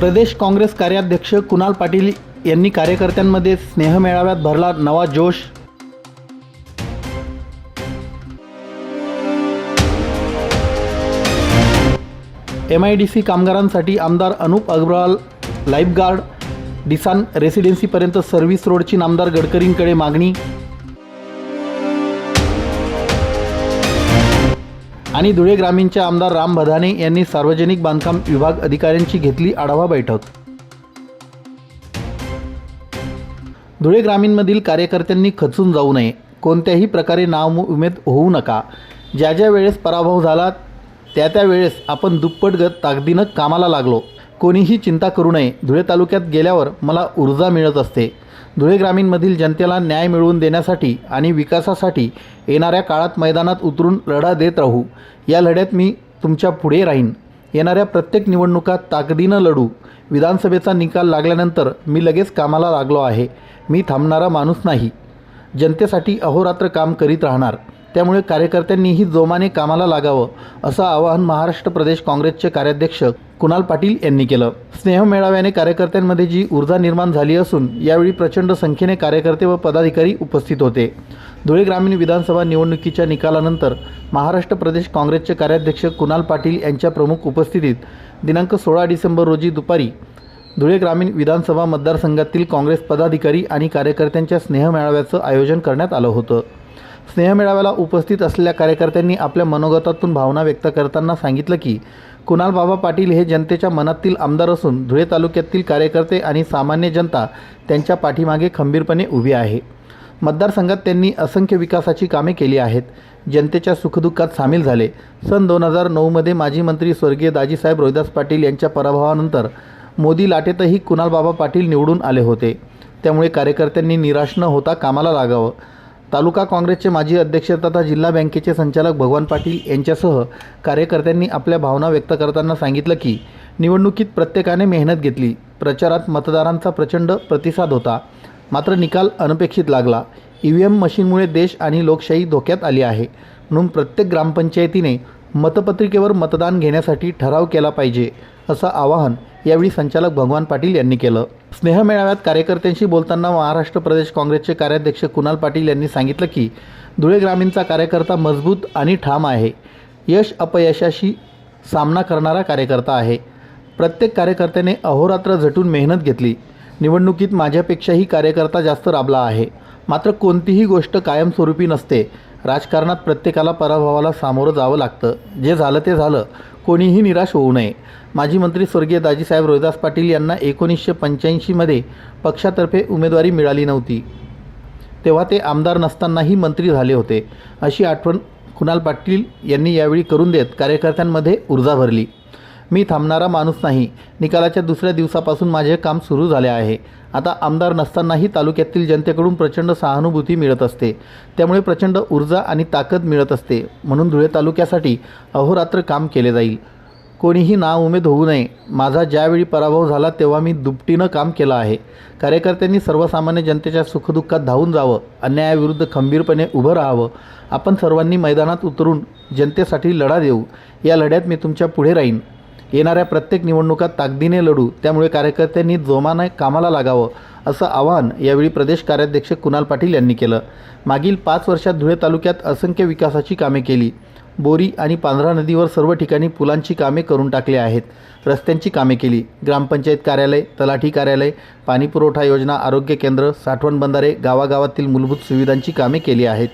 प्रदेश काँग्रेस कार्याध्यक्ष कुणाल पाटील यांनी कार्यकर्त्यांमध्ये स्नेहमेळाव्यात भरला नवा जोश. एम आय डी सी कामगारांसाठी आमदार अनुप अग्रवाल लाईफगार्ड डिसान रेसिडेन्सीपर्यंत सर्व्हिस रोडची नामदार गडकरींकडे मागणी. आणि धुळे ग्रामीणचे आमदार राम भदाने यांनी सार्वजनिक बांधकाम विभाग अधिकाऱ्यांची घेतली आढावा बैठक. धुळे ग्रामीणमधील कार्यकर्त्यांनी खचून जाऊ नये. कोणत्याही प्रकारे नाव उमेद होऊ नका. ज्या ज्या वेळेस पराभव झाला त्या त्या वेळेस आपण दुप्पट गत ताकदीनं कामाला लागलो. कोणीही चिंता करू नये. धुळे तालुक्यात गेल्यावर मला ऊर्जा मिळत असते. धुळे ग्रामीणमधील जनतेला न्याय मिळवून देण्यासाठी आणि विकासासाठी येणाऱ्या काळात मैदानात उतरून लढा देत राहू. या लढ्यात मी तुमच्यापुढे राहीन. येणाऱ्या प्रत्येक निवडणुकात ताकदीनं लढू. विधानसभेचा निकाल लागल्यानंतर मी लगेच कामाला लागलो आहे. मी थांबणारा माणूस नाही. जनतेसाठी अहोरात्र काम करीत राहणार. त्यामुळे कार्यकर्त्यांनीही जोमाने कामाला लागावं असं आवाहन महाराष्ट्र प्रदेश काँग्रेसचे कार्याध्यक्ष कुणाल पाटील यांनी केलं. स्नेह मेळाव्याने कार्यकर्त्यांमध्ये जी ऊर्जा निर्माण झाली असून यावेळी प्रचंड संख्येने कार्यकर्ते व पदाधिकारी उपस्थित होते. धुळे ग्रामीण विधानसभा निवडणुकीच्या निकालानंतर महाराष्ट्र प्रदेश काँग्रेसचे कार्याध्यक्ष कुणाल पाटील यांच्या प्रमुख उपस्थितीत दिनांक सोळा डिसेंबर रोजी दुपारी धुळे ग्रामीण विधानसभा मतदारसंघातील काँग्रेस पदाधिकारी आणि कार्यकर्त्यांच्या स्नेह मेळाव्याचं आयोजन करण्यात आलं होतं. स्नेहमेळाव्याला उपस्थित असलेल्या कार्यकर्त्यांनी आपल्या मनोगतातून भावना व्यक्त करताना सांगितलं की कुणाल बाबा पाटील हे जनतेच्या मनातील आमदार असून धुळे तालुक्यातील कार्यकर्ते आणि सामान्य जनता त्यांच्या पाठीमागे खंबीरपणे उभी आहे. मतदारसंघात त्यांनी असंख्य विकासाची कामे केली आहेत. जनतेच्या सुखदुःखात सामील झाले. सन दोन हजार नऊमध्ये माजी मंत्री स्वर्गीय दाजीसाहेब रोहिदास पाटील यांच्या पराभवानंतर मोदी लाटेतही कुणालबाबा पाटील निवडून आले होते. त्यामुळे कार्यकर्त्यांनी निराश न होता कामाला लागावं. तालुका काँग्रेसचे माजी अध्यक्ष तथा जिल्हा बँकेचे संचालक भगवान पाटील यांच्यासह कार्यकर्त्यांनी आपल्या भावना व्यक्त करताना सांगितलं की निवडणुकीत प्रत्येकाने मेहनत घेतली. प्रचारात मतदारांचा प्रचंड प्रतिसाद होता. मात्र निकाल अनपेक्षित लागला. ई व्ही एम मशीनमुळे देश आणि लोकशाही धोक्यात आली आहे. म्हणून प्रत्येक ग्रामपंचायतीने मतपत्रिकेवर मतदान घेण्यासाठी ठराव केला पाहिजे. असं आवाहन यावेळी संचालक भगवान पाटील यांनी केलं. स्नेह मेळाव्यात कार्यकर्त्यांशी बोलताना महाराष्ट्र प्रदेश काँग्रेसचे कार्याध्यक्ष कुणाल पाटील यांनी सांगितलं की धुळे ग्रामीणचा कार्यकर्ता मजबूत आणि ठाम आहे. यश अपयशाशी सामना करणारा कार्यकर्ता आहे. प्रत्येक कार्यकर्त्याने अहोरात्र झटून मेहनत घेतली. निवडणुकीत माझ्यापेक्षाही कार्यकर्ता जास्त राबला आहे. मात्र कोणतीही गोष्ट कायमस्वरूपी नसते. राजकारणात प्रत्येकाला पराभवाला सामोरं जावं लागतं. जे झालं ते झालं. कोणीही निराश होऊ नये. माजी मंत्री स्वर्गीय दाजीसाहेब रोहिदास पाटील यांना एकोणीसशे पंच्याऐंशीमध्ये पक्षातर्फे उमेदवारी मिळाली नव्हती. तेव्हा ते आमदार नसतानाही मंत्री झाले होते. अशी आठवण कुणाल पाटील यांनी यावेळी करून देत कार्यकर्त्यांमध्ये ऊर्जा भरली. मी थांबणारा माणूस नाही. निकालाच्या दुसऱ्या दिवसापासून माझे काम सुरू झाले आहे. आता आमदार नसतानाही तालुक्यातील जनतेकडून प्रचंड सहानुभूती मिळत असते. त्यामुळे प्रचंड ऊर्जा आणि ताकद मिळत असते. म्हणून धुळे तालुक्यासाठी अहोरात्र काम केले जाईल. कोणीही नाउमेद होऊ नये. माझा ज्यावेळी पराभव झाला तेव्हा मी दुपटीनं काम केलं आहे. कार्यकर्त्यांनी सर्वसामान्य जनतेच्या सुखदुःखात धावून जावं. अन्यायाविरुद्ध खंबीरपणे उभं राहावं. आपण सर्वांनी मैदानात उतरून जनतेसाठी लढा देऊ. या लढ्यात मी तुमच्यापुढे राहीन. येणाऱ्या प्रत्येक निवडणुकात ताकदीने लढू त्यामुळे कार्यकर्त्यांनी जोमाने कामाला लागावं असं आवाहन यावेळी प्रदेश कार्याध्यक्ष कुणाल पाटील यांनी केलं. मागील पाच वर्षात धुळे तालुक्यात असंख्य विकासाची कामे केली. बोरी आणि पांढरा नदीवर सर्व ठिकाणी पुलांची कामे करून टाकली आहेत. रस्त्यांची कामे केली. ग्रामपंचायत कार्यालय तलाठी कार्यालय पाणीपुरवठा योजना आरोग्य केंद्र साठवण बंधारे गावागावातील मूलभूत सुविधांची कामे केली आहेत.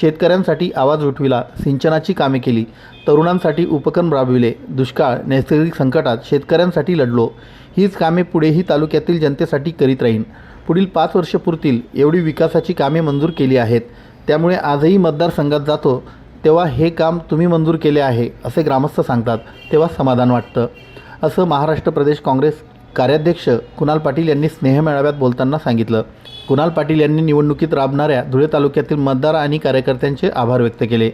शेतकऱ्यांसाठी आवाज उठविला सिंचनाची कामे केली तरुणांसाठी उपक्रम राबविले दुष्काळ नैसर्गिक संकटात शेतकऱ्यांसाठी लढलो. हीच कामे पुढेही तालुक्यातील जनतेसाठी करीत राहीन. पुढील पाच वर्ष पुरतील एवढी विकासाची कामे मंजूर केली आहेत. त्यामुळे आजही मतदारसंघात जातो तेव्हा हे काम तुम्ही मंजूर केले आहे असे ग्रामस्थ सांगतात. तेव्हा समाधान वाटतं. असं महाराष्ट्र प्रदेश काँग्रेस कार्याध्यक्ष कुणाल पाटील यांनी स्नेहमेळाव्यात बोलताना सांगितलं. कुणाल पाटील यांनी निवडणुकीत राबणाऱ्या धुळे तालुक्यातील मतदार आणि कार्यकर्त्यांचे आभार व्यक्त केले.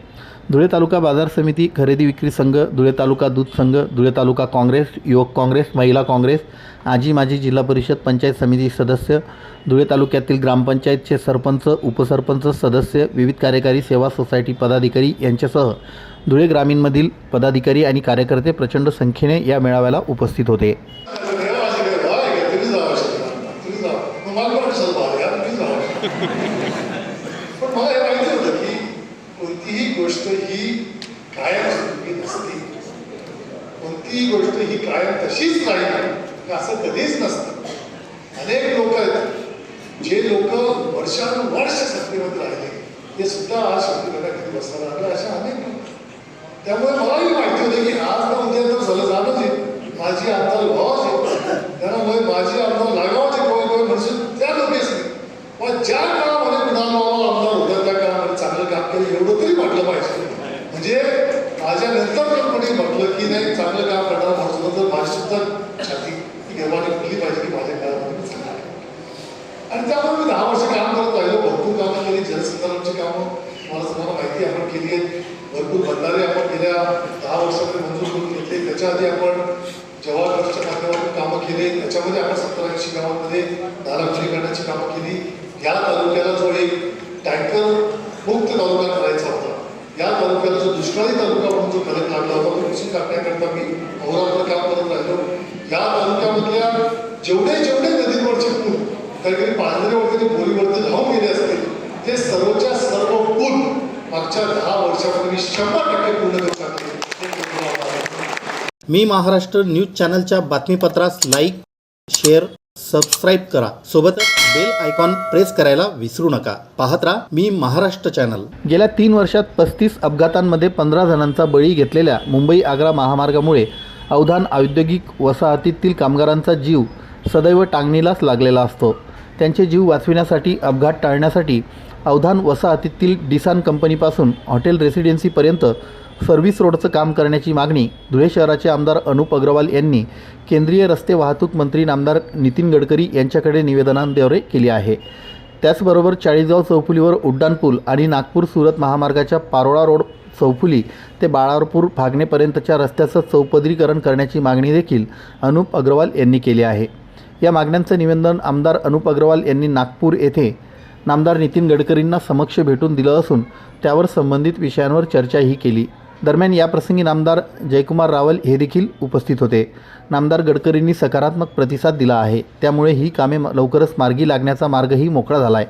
धुळे तालुका बाजार समिती खरेदी विक्री संघ धुळे तालुका दूध संघ धुळे तालुका काँग्रेस युवक काँग्रेस महिला काँग्रेस आजी माजी जिल्हा परिषद पंचायत समिती सदस्य धुळे तालुक्यातील ग्रामपंचायतचे सरपंच उपसरपंच सदस्य विविध कार्यकारी सेवा सोसायटी पदाधिकारी यांच्यासह धुळे ग्रामीणमधील पदाधिकारी आणि कार्यकर्ते प्रचंड संख्येने या मेळाव्याला उपस्थित होते. कोणतीही गोष्ट ही कायम स्वरूपी नसते. कोणतीही गोष्ट ही कायम तशीच राहील असं कधीच नसतं. अनेक लोक आहेत. जे लोक वर्षानुवर्ष सत्तेमध्ये राहिले ते सुद्धा आज शक्तीकडे कधी बसणार लागले अशा अनेक लोक त्यामुळे मलाही माहिती होते की आज ना उद्या तर झालं झालंच आहे. माझी आता लॉज आहे त्यामुळे माझी आमदार लागावाच आहे कोण कोण म्हणशील त्या लोकेच नाही पण ज्या काळामध्ये कुणाल बाबा आमदार होत्या त्या काळामध्ये चांगलं काम केलं एवढं तरी म्हटलं पाहिजे म्हणजे माझ्या नंतर पण कोणी म्हटलं नाही चांगलं काम करणार म्हणून तर माझी छाती ही गर्वाने फुलली पाहिजे की माझ्या काळामध्ये चांगलं काम आणि त्यामुळे मी दहा वर्ष काम करत राहिलो भरपूर कामं केली जलसंधारणची कामं मला सर्वांना माहिती आपण केली आहेत. भरपूर बंधारे आपण गेल्या दहा वर्षामध्ये मंजूर करून घेतले. त्याच्या आधी आपण जवाहर ट्रस्टच्या माध्यमातून कामं केले. त्याच्यामध्ये आपण सत्तर ऐंशी गावांमध्ये नाला करण्याची कामं केली. या तालुक्याला जो एक टँकर मुक्त तालुका करायचा होता या तालुक्याला दुष्काळी तालुका म्हणून जो फलक लागला होता तो पुसून टाकण्याकरता मी अहोरात्र काम करत राहिलो. या तालुक्यामधल्या जेवढे जेवढे नदीवरचे पूल काहीतरी पांढरेवरती वगैरे बोरीवरती धावून गेले असतील ते सर्वच्या सर्व पूल मागच्या दहा वर्षामध्ये मी शंभर टक्के पूर्ण करू टाकले मी महाराष्ट्र न्यूज चॅनलच्या बातमीपत्रास लाईक शेअर सबस्क्राईब करा. सोबतच बेल आयकॉन प्रेस करायला विसरू नका. पाहत राहा मी महाराष्ट्र चॅनल गेल्या तीन वर्षात पस्तीस अपघातांमध्ये पंधरा जणांचा बळी घेतलेल्या मुंबई आग्रा महामार्गामुळे अवधान औद्योगिक वसाहतीतील कामगारांचा जीव सदैव टांगणीलाच लागलेला असतो. त्यांचे जीव वाचविण्यासाठी अपघात टाळण्यासाठी अवधान वसाहतीतील डिसान कंपनीपासून हॉटेल रेसिडेन्सीपर्यंत सर्व्हिस रोडचं काम करण्याची मागणी धुळे शहराचे आमदार अनुप अग्रवाल यांनी केंद्रीय रस्ते वाहतूक मंत्री नामदार नितीन गडकरी यांच्याकडे निवेदनांद्वारे केली आहे. त्याचबरोबर चाळीसगाव चौफुलीवर उड्डाणपूल आणि नागपूर सुरत महामार्गाच्या पारोळा रोड चौफुली ते बाळारपूर फागणेपर्यंतच्या रस्त्याचं चौपदरीकरण करण्याची मागणी देखील अनुप अग्रवाल यांनी केली आहे. या मागण्यांचं निवेदन आमदार अनुप अग्रवाल यांनी नागपूर येथे नामदार नितीन गडकरींना समक्ष भेटून दिलं असून त्यावर संबंधित विषयांवर चर्चाही केली. दरम्यान याप्रसंगी नामदार जयकुमार रावल हे देखील उपस्थित होते. नामदार गडकरींनी सकारात्मक प्रतिसाद दिला आहे. त्यामुळे ही कामे म- लवकरच मार्गी लागण्याचा मार्गही मोकळा झाला आहे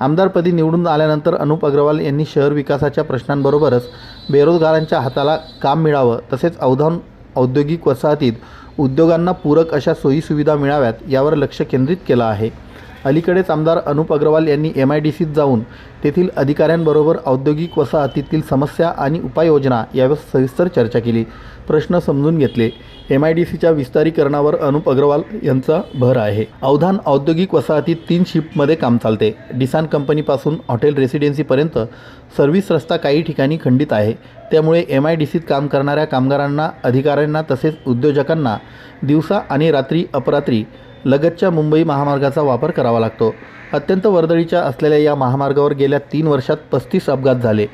आमदारपदी निवडून आल्यानंतर अनुप अग्रवाल यांनी शहर विकासाच्या प्रश्नांबरोबरच बेरोजगारांच्या हाताला काम मिळावं तसेच अवधान औद्योगिक वसाहतीत उद्योगांना पूरक अशा सोयीसुविधा मिळाव्यात यावर लक्ष केंद्रित केलं आहे. अलीकडेच आमदार अनुप अग्रवाल यांनी एम आय डी सीत जाऊन तेथील अधिकाऱ्यांबरोबर औद्योगिक वसाहतीतील समस्या आणि उपाययोजना यावर सविस्तर चर्चा केली. प्रश्न समजून घेतले. एम आय डी सीच्या विस्तारीकरणावर अनुप अग्रवाल यांचा भर आहे. अवधान औद्योगिक वसाहतीत तीन शिफ्टमध्ये काम चालते. डिसान कंपनीपासून हॉटेल रेसिडेन्सीपर्यंत सर्व्हिस रस्ता काही ठिकाणी खंडित आहे. त्यामुळे एम आय डी सीत काम करणाऱ्या कामगारांना अधिकाऱ्यांना तसेच उद्योजकांना दिवसा आणि रात्री अपरात्री लगतच्या मुंबई महामार्गाचा वापर करावा लागतो. अत्यंत वर्दळीच्या असलेल्या या महामार्गावर गेल्या तीन वर्षात पस्तीस अपघात झाले.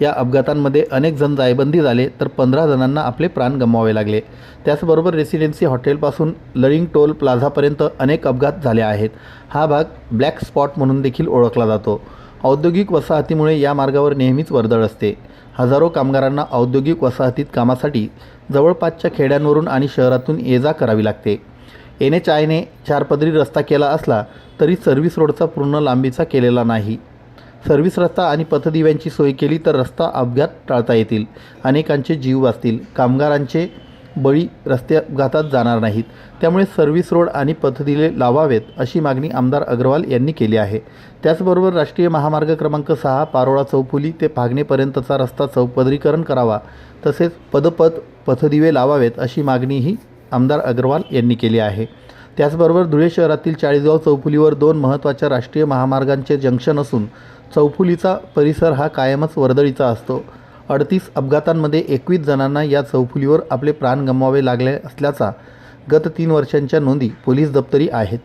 या अपघातांमध्ये अनेक जण जायबंदी झाले तर पंधरा जणांना आपले प्राण गमवावे लागले. त्याचबरोबर रेसिडेन्सी हॉटेलपासून लळिंग टोल प्लाझापर्यंत अनेक अपघात झाले आहेत. हा भाग ब्लॅक स्पॉट म्हणून देखील ओळखला जातो. औद्योगिक वसाहतीमुळे या मार्गावर नेहमीच वर्दळ असते. हजारो कामगारांना औद्योगिक वसाहतीत कामासाठी जवळपासच्या खेड्यांवरून आणि शहरातून ये जा करावी लागते. एन एच आयने चारपदरी रस्ता केला असला तरी सर्व्हिस रोडचा पूर्ण लांबीचा केलेला नाही. सर्व्हिस रस्ता आणि पथदिव्यांची सोय केली तर रस्ता अपघात टाळता येतील. अनेकांचे जीव वाचतील. कामगारांचे बळी रस्ते अपघातात जाणार नाहीत. त्यामुळे सर्व्हिस रोड आणि पथदिवे लावावेत अशी मागणी आमदार अग्रवाल यांनी केली आहे. त्याचबरोबर राष्ट्रीय महामार्ग क्रमांक सहा पारोळा चौफुली ते फागणेपर्यंतचा रस्ता चौपदरीकरण करावा तसेच पदपथ पथदिवे लावावेत अशी मागणीही आमदार अग्रवाल यांनी केली आहे. त्याचबरोबर धुळे शहरातील चाळीसगाव चौफुलीवर दोन महत्त्वाच्या राष्ट्रीय महामार्गांचे जंक्शन असून चौफुलीचा परिसर हा कायमच वर्दळीचा असतो. अडतीस अपघातांमध्ये एकवीस जणांना या चौफुलीवर आपले प्राण गमवावे लागले असल्याचा गत तीन वर्षांच्या नोंदी पोलीस दप्तरी आहेत.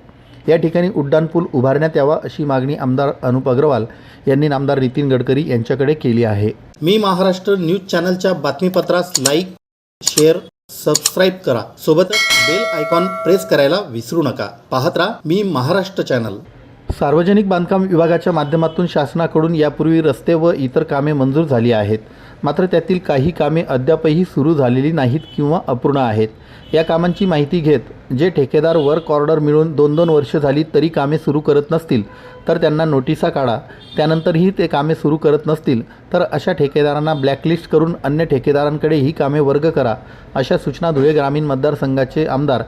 या ठिकाणी उड्डाणपूल उभारण्यात यावा अशी मागणी आमदार अनुप अग्रवाल यांनी नामदार नितीन गडकरी यांच्याकडे केली आहे. मी महाराष्ट्र न्यूज चॅनलच्या बातमीपत्रास लाईक शेअर सबस्क्राईब करा. सोबतच बेल आयकॉन प्रेस करायला विसरू नका. पाहत राहा मी महाराष्ट्र चॅनल सार्वजनिक बांधकाम विभागाच्या माध्यमातून शासनाकडून यापूर्वी रस्ते व इतर कामे मंजूर झाली आहेत. मात्र त्यातील काही कामे अद्यापही सुरू झालेली नाहीत किंवा अपूर्ण आहेत. या कामांची माहिती घेत जे ठेकेदार वर्क ऑर्डर मिळून दोन दोन वर्ष झाली तरी कामे सुरू करत नसतील तर त्यांना नोटिसा काढा. त्यानंतरही ते कामे सुरू करत नसतील तर अशा ठेकेदारांना ब्लॅकलिस्ट करून अन्य ठेकेदारांकडे ही कामे वर्ग करा अशा सूचना धुळे ग्रामीण मतदारसंघाचे आमदार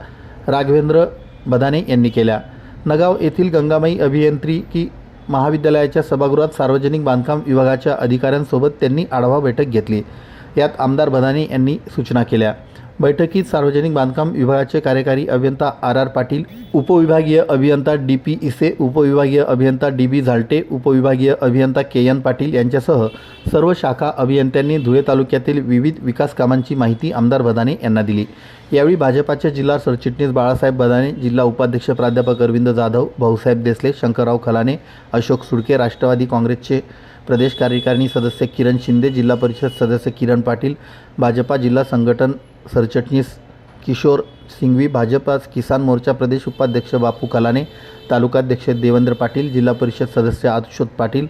राघवेंद्र बदाने यांनी केल्या. नगाव येथील गंगामाई अभियांत्रिकी महाविद्यालयाच्या सभागृहात सार्वजनिक बांधकाम विभागाच्या अधिकाऱ्यांसोबत त्यांनी आढावा बैठक घेतली. यात आमदार बदाने यांनी सूचना केल्या. बैठकीत सार्वजनिक बांधकाम विभागाचे कार्यकारी अभियंता आर आर पाटील उपविभागीय अभियंता डी पी इसे उपविभागीय अभियंता डी बी झालटे उपविभागीय अभियंता के एन पाटील यांच्यासह सर्व शाखा अभियंत्यांनी धुळे तालुक्यातील विविध विकास कामांची माहिती आमदार बदाने यांना दिली. यावेळी भाजपाचे जिल्हा सरचिटणीस बाळासाहेब बदाने जिल्हा उपाध्यक्ष प्राध्यापक अरविंद जाधव भाऊसाहेब देसले शंकरराव खलाने अशोक सुडके राष्ट्रवादी काँग्रेसचे प्रदेश कार्यकारिणी सदस्य किरण शिंदे जिल्हा परिषद सदस्य किरण पाटील भाजपा जिल्हा संघटन सरचिटणीस किशोर सिंघवी भाजपा किसान मोर्चा प्रदेश उपाध्यक्ष बापू कलाने तालुकाध्यक्ष देवेंद्र पाटील जिल्हा परिषद सदस्य आशुतोष पाटील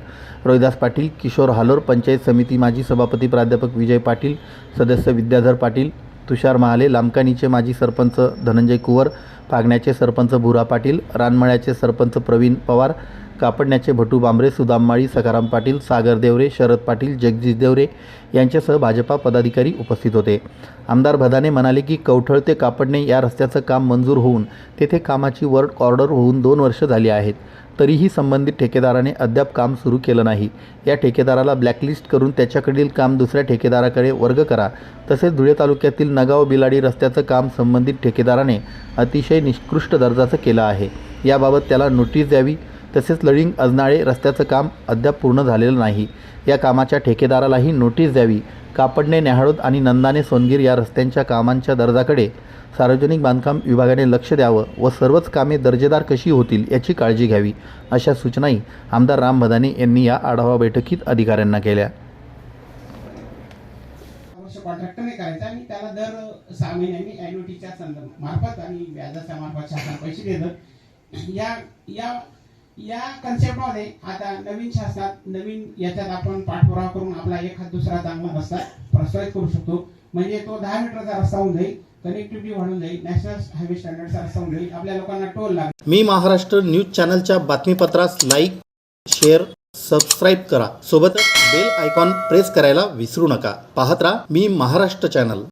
रोहिदास पाटील किशोर हालोर पंचायत समिती माजी सभापती प्राध्यापक विजय पाटील सदस्य विद्याधर पाटील तुषार महाले लामकानीचे माजी सरपंच धनंजय कुवर पागण्याचे सरपंच भुरा पाटील रानमळ्याचे सरपंच प्रवीण पवार कापडण्याचे भटू बांबरे सुदाम माळी सखाराम पाटील सागर देवरे शरद पाटील जगदीश देवरे यांच्यासह भाजपा पदाधिकारी उपस्थित होते. आमदार भदाने म्हणाले की कवठळ ते कापडणे या रस्त्याचं काम मंजूर होऊन तेथे कामाची वर्क ऑर्डर होऊन दोन वर्ष झाली आहेत. तरीही संबंधित ठेकेदाराने अद्याप काम सुरू केलं नाही. या ठेकेदाराला ब्लॅकलिस्ट करून त्याच्याकडील काम दुसऱ्या ठेकेदाराकडे वर्ग करा. तसेच धुळे तालुक्यातील नगाव बिलाडी रस्त्याचं काम संबंधित ठेकेदाराने अतिशय निकृष्ट दर्जाचं केलं आहे. याबाबत त्याला नोटीस द्यावी तसेच लळिंग अजनाळे रस्त्याचं काम अद्याप पूर्ण झालेलं नाही. या कामाच्या ठेकेदारालाही नोटीस द्यावी. कापडणे न्याहाळोद आणि नंदाने सोनगीर या रस्त्यांच्या कामांच्या दर्जाकडे सार्वजनिक बांधकाम विभागाने लक्ष द्यावं व सर्वच कामे दर्जेदार कशी होतील याची काळजी घ्यावी अशा सूचनाही आमदार राम भदाने यांनी या आढावा बैठकीत अधिकाऱ्यांना केल्या. कॉन्ट्रॅक्टरने करायचा आणि त्याला दर सहा महिन्यांनी अॅन्युटीच्या संदर्भात मार्फत आणि व्याजाच्या मार्फत शासन पैसे देतात. या या या कन्सेप्टमध्ये आता नवीन शासनात नवीन याच्यात आपण पाठपुरावा करून आपला एखाद दुसरा चांगला रस्ता प्रस्तावित करू शकतो. म्हणजे तो दहा मीटरचा रस्ता होऊन जाईल कनेक्टिव्हिटी वाढून जाईल नॅशनल हायवे स्टँडर्डचा रस्ता होऊन जाईल आपल्या लोकांना टोल लागेल. मी महाराष्ट्र न्यूज चॅनलच्या बातमीपत्रास लाईक शेअर सबस्क्राईब करा. सोबतच बेल आयकॉन प्रेस करायला विसरू नका. पाहत राहा मी महाराष्ट्र चॅनल